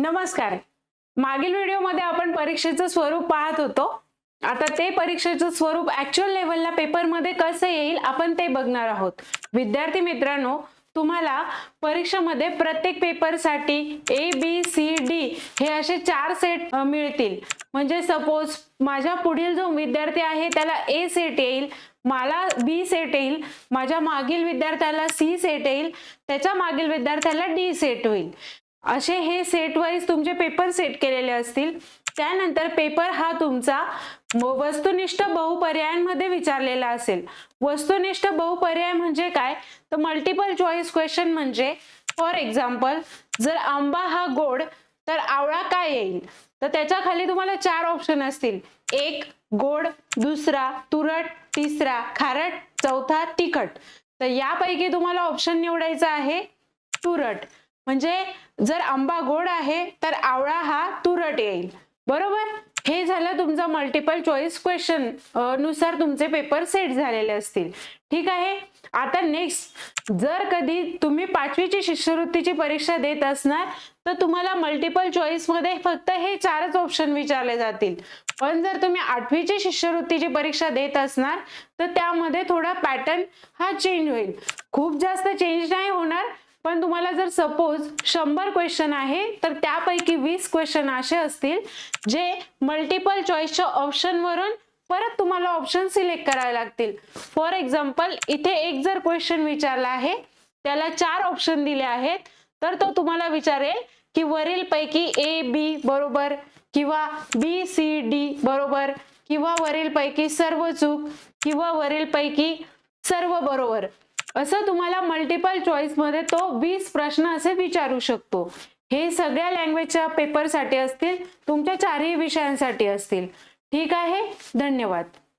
नमस्कार. मागील व्हिडिओमध्ये आपण परीक्षेचं स्वरूप पाहत होतो. आता ते परीक्षेचं स्वरूप ऍक्च्युअल लेवलला पेपरमध्ये कसं येईल आपण ते बघणार आहोत. विद्यार्थी मित्रांनो तुम्हाला परीक्षेमध्ये प्रत्येक पेपरसाठी ए बी सी डी हे असे चार सेट मिळतील. म्हणजे सपोज माझ्या पुढील जो विद्यार्थी आहे त्याला ए सेट येईल मला बी सेट येईल माझ्या मागील विद्यार्थ्याला सी सेट येईल त्याच्या मागील विद्यार्थ्याला डी सेट होईल. असे हे सेट वाईज तुमचे पेपर सेट केलेले असतील. त्यानंतर पेपर हा तुमचा वस्तुनिष्ठ बहुपर्यायांमध्ये विचारलेला असेल. वस्तुनिष्ठ बहुपर्याय म्हणजे काय? तर मल्टिपल चॉईस क्वेश्चन म्हणजे फॉर एक्झाम्पल जर आंबा हा गोड तर आवळा काय येईल? तर त्याच्याखाली तुम्हाला चार ऑप्शन असतील. एक गोड. दुसरा तुरट. तिसरा खारट. चौथा तिखट. तर यापैकी तुम्हाला ऑप्शन निवडायचा आहे तुरट. म्हणजे जर आंबा गोड आहे तर आवळा हा तुरट येईल. बरोबर? हे झालं तुमचं मल्टिपल चॉईस क्वेश्चननुसार तुमचे पेपर सेट झालेले असतील. ठीक आहे? आता नेक्स्ट जर कधी तुम्ही पाचवीची शिष्यवृत्तीची परीक्षा देत असणार तर तुम्हाला मल्टिपल चॉईसमध्ये फक्त हे चारच ऑप्शन विचारले जातील. पण जर तुम्ही आठवीची शिष्यवृत्तीची परीक्षा देत असणार तर त्यामध्ये थोडा पॅटर्न हा चेंज होईल. खूप जास्त चेंज नाही होणार पण तुम्हाला जर सपोज शंभर क्वेश्चन आहे तर त्यापैकी वीस क्वेश्चन असे असतील जे मल्टिपल चॉईसच्या ऑप्शनवरून परत तुम्हाला ऑप्शन सिलेक्ट करावे लागतील. फॉर एक्झाम्पल इथे एक जर क्वेश्चन विचारला आहे त्याला चार ऑप्शन दिले आहेत तर तो तुम्हाला विचारेल की वरील पैकी ए बी बरोबर किंवा बी सी डी बरोबर किंवा वरील पैकी सर्व चूक किंवा वरील पैकी सर्व बरोबर. असं तुम्हाला मल्टिपल चॉईसमध्ये तो वीस प्रश्न असे विचारू शकतो. हे सगळ्या लँग्वेजच्या पेपरसाठी असतील तुमच्या चारही विषयांसाठी असतील. ठीक आहे? धन्यवाद.